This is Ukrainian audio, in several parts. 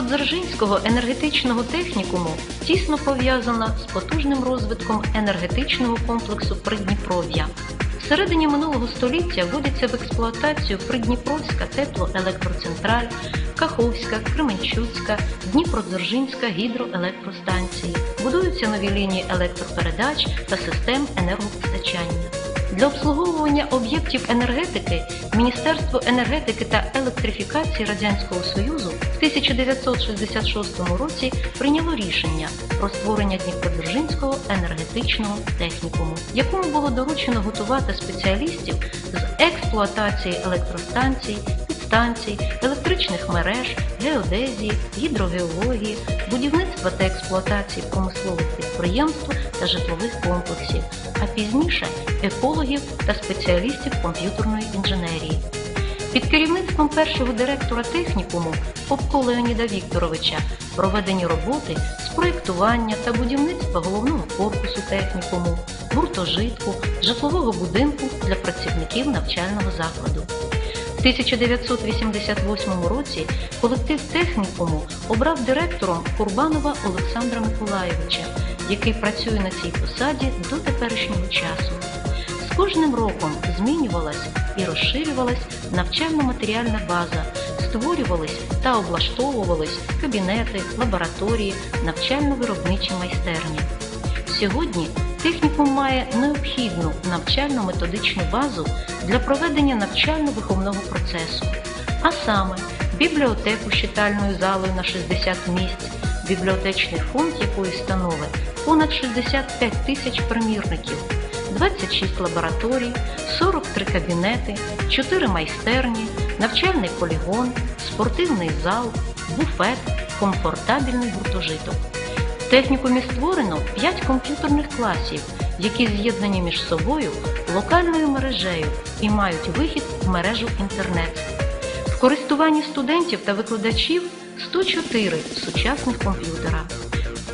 Дніпродзержинського енергетичного технікуму тісно пов'язана з потужним розвитком енергетичного комплексу Придніпров'я. Всередині минулого століття вводиться в експлуатацію Придніпровська теплоелектроцентраль, Каховська, Кременчуцька, Дніпродзержинська гідроелектростанції. Будуються нові лінії електропередач та систем енергопостачання. Для обслуговування об'єктів енергетики Міністерство енергетики та електрифікації Радянського Союзу в 1966 році прийняло рішення про створення Дніпродзержинського енергетичного технікуму, якому було доручено готувати спеціалістів з експлуатації електростанцій, підстанцій, електричних мереж, геодезії, гідрогеології, будівництва та експлуатації промислових підприємств та житлових комплексів, а пізніше екологів та спеціалістів комп'ютерної інженерії. Під керівництвом першого директора технікуму Попко Леоніда Вікторовича проведені роботи з проєктування та будівництва головного корпусу технікуму, гуртожитку, житлового будинку для працівників навчального закладу. В 1988 році колектив технікуму обрав директором Курбанова Олександра Миколаєвича, який працює на цій посаді до теперішнього часу. З кожним роком змінювалась і розширювалась навчально-матеріальна база, створювались та облаштовувались кабінети, лабораторії, навчально-виробничі майстерні. Сьогодні технікум має необхідну навчально-методичну базу для проведення навчально-виховного процесу, а саме бібліотеку з читальною залою на 60 місць, бібліотечний фонд якої становить понад 65 тисяч примірників, 26 лабораторій, 43 кабінети, 4 майстерні, навчальний полігон, спортивний зал, буфет, комфортабельний гуртожиток. Технікумі створено 5 комп'ютерних класів, які з'єднані між собою локальною мережею і мають вихід в мережу інтернет. В користуванні студентів та викладачів 104 сучасних комп'ютера.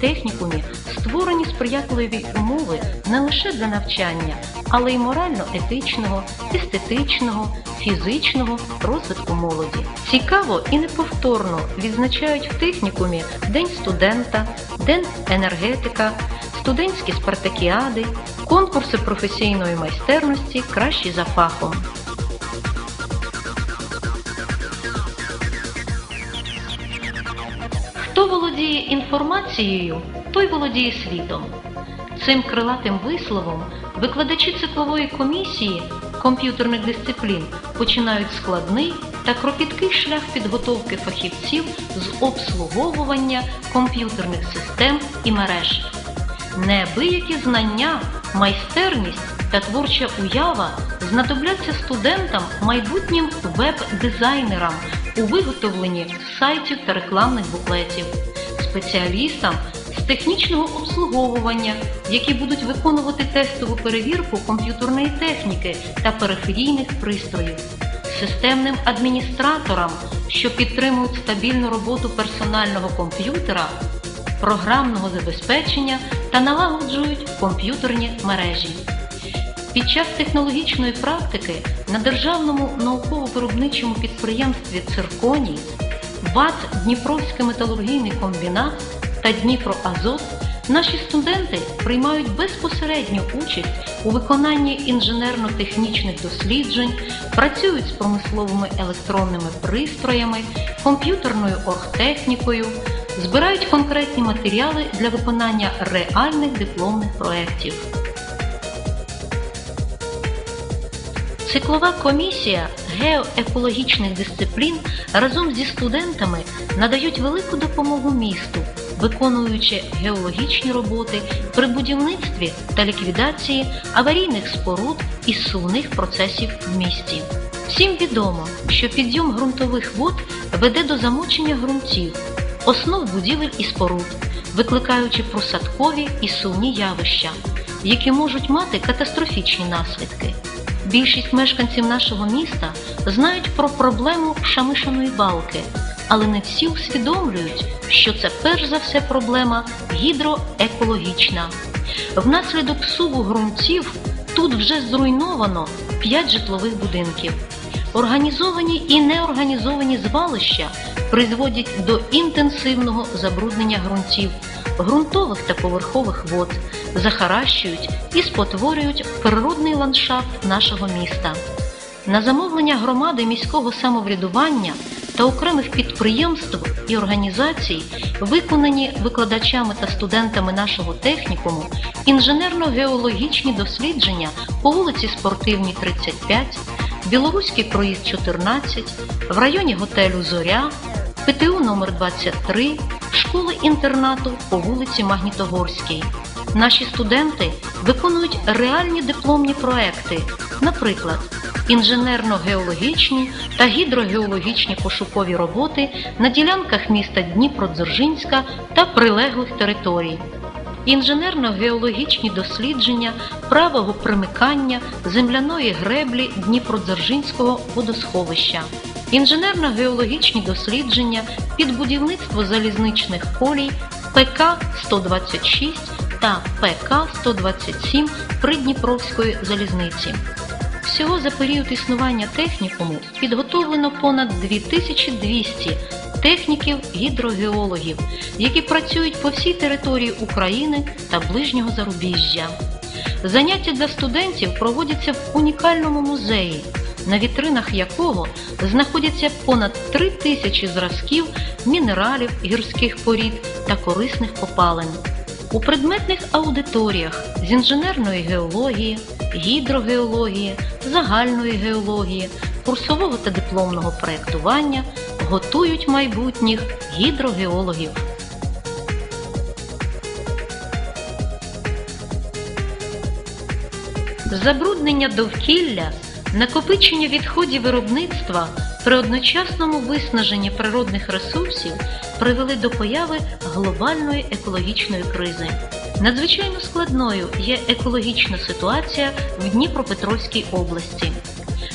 Технікумі створені сприятливі умови не лише для навчання, але й морально-етичного, естетичного, фізичного розвитку молоді. Цікаво і неповторно відзначають в технікумі День студента, День енергетика, студентські спартакіади, конкурси професійної майстерності кращі за фахом. Володіє інформацією, той володіє світом. Цим крилатим висловом викладачі циклової комісії комп'ютерних дисциплін починають складний та кропіткий шлях підготовки фахівців з обслуговування комп'ютерних систем і мереж. Неабиякі знання, майстерність та творча уява знадобляться студентам, майбутнім веб-дизайнерам у виготовленні сайтів та рекламних буклетів, спеціалістам з технічного обслуговування, які будуть виконувати тестову перевірку комп'ютерної техніки та периферійних пристроїв, системним адміністраторам, що підтримують стабільну роботу персонального комп'ютера програмного забезпечення та налагоджують комп'ютерні мережі. Під час технологічної практики на державному науково-виробничому підприємстві Цирконій ВАТ Дніпровський металургійний комбінат та Дніпроазот наші студенти приймають безпосередню участь у виконанні інженерно-технічних досліджень, працюють з промисловими електронними пристроями, комп'ютерною оргтехнікою, збирають конкретні матеріали для виконання реальних дипломних проєктів. Циклова комісія геоекологічних дисциплін разом зі студентами надають велику допомогу місту, виконуючи геологічні роботи при будівництві та ліквідації аварійних споруд і сувних процесів в місті. Всім відомо, що підйом ґрунтових вод веде до замочення ґрунтів, основ будівель і споруд, викликаючи просадкові і сувні явища, які можуть мати катастрофічні наслідки. Більшість мешканців нашого міста знають про проблему шамишаної балки, але не всі усвідомлюють, що це перш за все проблема гідроекологічна. Внаслідок суву ґрунтів тут вже зруйновано 5 житлових будинків. Організовані і неорганізовані звалища призводять до інтенсивного забруднення ґрунтів, ґрунтових та поверхових вод, захаращують і спотворюють природний ландшафт нашого міста. На замовлення громади міського самоврядування та окремих підприємств і організацій виконані викладачами та студентами нашого технікуму інженерно-геологічні дослідження по вулиці Спортивній 35, Білоруський проїзд 14, в районі готелю Зоря, ПТУ номер 23, школи-інтернату по вулиці Магнітогорській. Наші студенти виконують реальні дипломні проекти, наприклад, інженерно-геологічні та гідрогеологічні пошукові роботи на ділянках міста Дніпродзержинська та прилеглих територій, інженерно-геологічні дослідження правого примикання земляної греблі Дніпродзержинського водосховища, інженерно-геологічні дослідження під будівництво залізничних колій ПК-126 та ПК-127 Придніпровської залізниці. Всього за період існування технікуму підготовлено понад 2200 техніків-гідрогеологів, які працюють по всій території України та ближнього зарубіжжя. Заняття для студентів проводяться в унікальному музеї, на вітринах якого знаходяться понад 3 тисячі зразків мінералів, гірських порід та корисних попалин. У предметних аудиторіях з інженерної геології, гідрогеології, загальної геології, курсового та дипломного проєктування готують майбутніх гідрогеологів. Забруднення довкілля, накопичення відходів виробництва при одночасному виснаженні природних ресурсів привели до появи глобальної екологічної кризи. Надзвичайно складною є екологічна ситуація в Дніпропетровській області.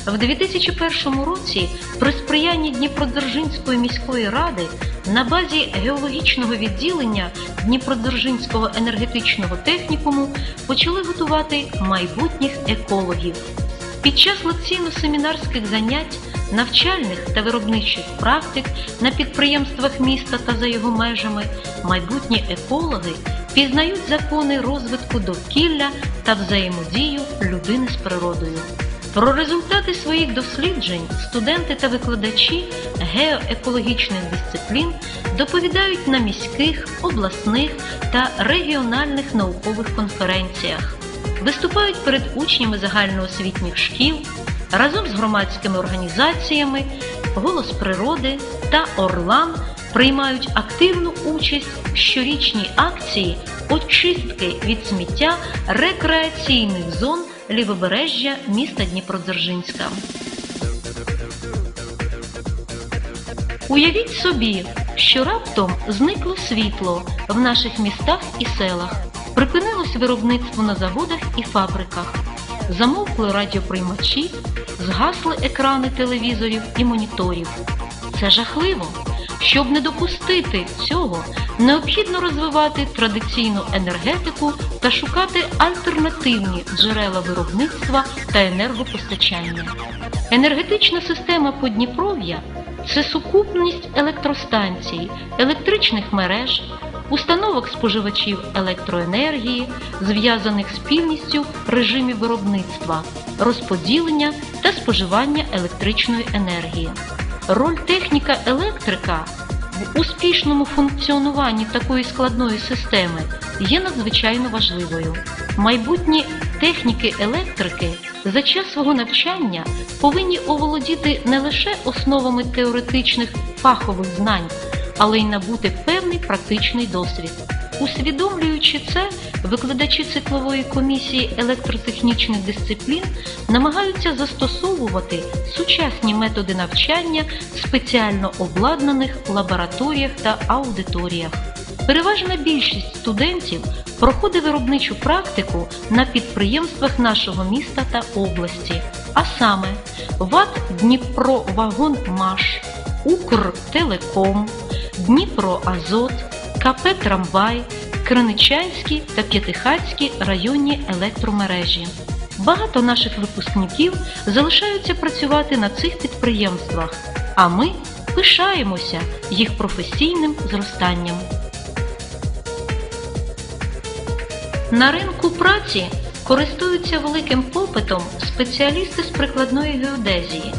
В 2001 році при сприянні Дніпродзержинської міської ради на базі геологічного відділення Дніпродзержинського енергетичного технікуму почали готувати майбутніх екологів. Під час лекційно-семінарських занять, навчальних та виробничих практик на підприємствах міста та за його межами майбутні екологи пізнають закони розвитку довкілля та взаємодію людини з природою. Про результати своїх досліджень студенти та викладачі геоекологічних дисциплін доповідають на міських, обласних та регіональних наукових конференціях, виступають перед учнями загальноосвітніх шкіл разом з громадськими організаціями, голос природи та Орлан приймають активну участь в щорічній акції очистки від сміття рекреаційних зон лівобережжя міста Дніпродзержинська. Уявіть собі, що раптом зникло світло в наших містах і селах, припинилось виробництво на заводах і фабриках, замовкли радіоприймачі, згасли екрани телевізорів і моніторів. Це жахливо. Щоб не допустити цього, необхідно розвивати традиційну енергетику та шукати альтернативні джерела виробництва та енергопостачання. Енергетична система Подніпров'я це сукупність електростанцій, електричних мереж, установок споживачів електроенергії, зв'язаних спільністю режимів виробництва, розподілення та споживання електричної енергії. Роль техніка-електрика в успішному функціонуванні такої складної системи є надзвичайно важливою. Майбутні техніки-електрики за час свого навчання повинні оволодіти не лише основами теоретичних фахових знань, але й набути певний практичний досвід. Усвідомлюючи це, викладачі циклової комісії електротехнічних дисциплін намагаються застосовувати сучасні методи навчання в спеціально обладнаних лабораторіях та аудиторіях. Переважна більшість студентів проходить виробничу практику на підприємствах нашого міста та області, а саме ВАТ Дніпровагонмаш, Укртелеком, Дніпроазот, КП Трамвай, Криничанські та П'ятихатські районні електромережі. Багато наших випускників залишаються працювати на цих підприємствах, а ми пишаємося їх професійним зростанням. На ринку праці користуються великим попитом спеціалісти з прикладної геодезії,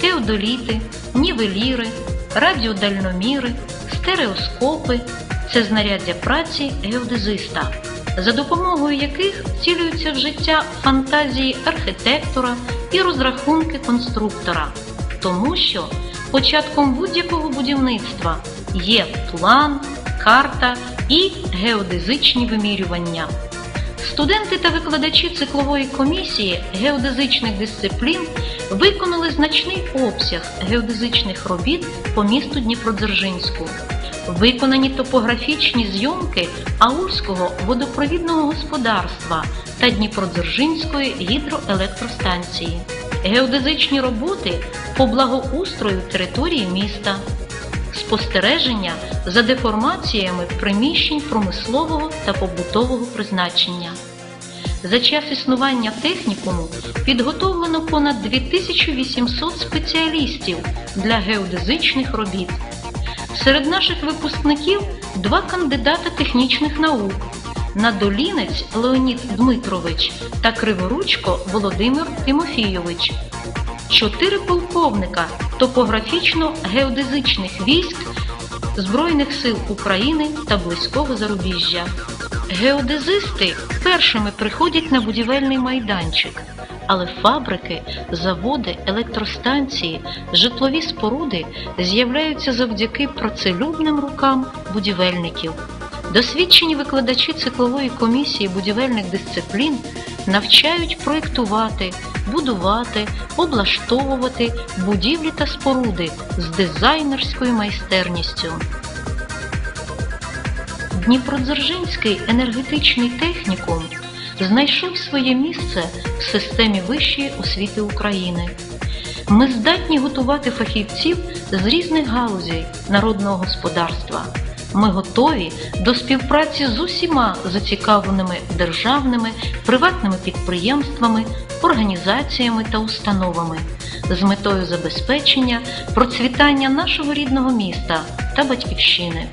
теодоліти, нівеліри, радіодальноміри, стереоскопи це знаряддя праці геодезиста, за допомогою яких втілюються в життя фантазії архітектора і розрахунки конструктора, тому що початком будь-якого будівництва є план, карта і геодезичні вимірювання. Студенти та викладачі циклової комісії геодезичних дисциплін виконали значний обсяг геодезичних робіт по місту Дніпродзержинську. Виконані топографічні зйомки Аульського водопровідного господарства та Дніпродзержинської гідроелектростанції, геодезичні роботи по благоустрою території міста, спостереження за деформаціями приміщень промислового та побутового призначення. За час існування технікуму підготовлено понад 2800 спеціалістів для геодезичних робіт. Серед наших випускників два кандидата технічних наук Надолінець Леонід Дмитрович та Криворучко Володимир Тимофійович, чотири полковника топографічно-геодезичних військ Збройних сил України та близького зарубіжжя. Геодезисти першими приходять на будівельний майданчик, але фабрики, заводи, електростанції, житлові споруди з'являються завдяки працелюбним рукам будівельників. Досвідчені викладачі циклової комісії будівельних дисциплін навчають проєктувати, будувати, облаштовувати будівлі та споруди з дизайнерською майстерністю. Дніпродзержинський енергетичний технікум знайшов своє місце в системі вищої освіти України. Ми здатні готувати фахівців з різних галузей народного господарства. Ми готові до співпраці з усіма зацікавленими державними, приватними підприємствами, організаціями та установами з метою забезпечення процвітання нашого рідного міста та батьківщини.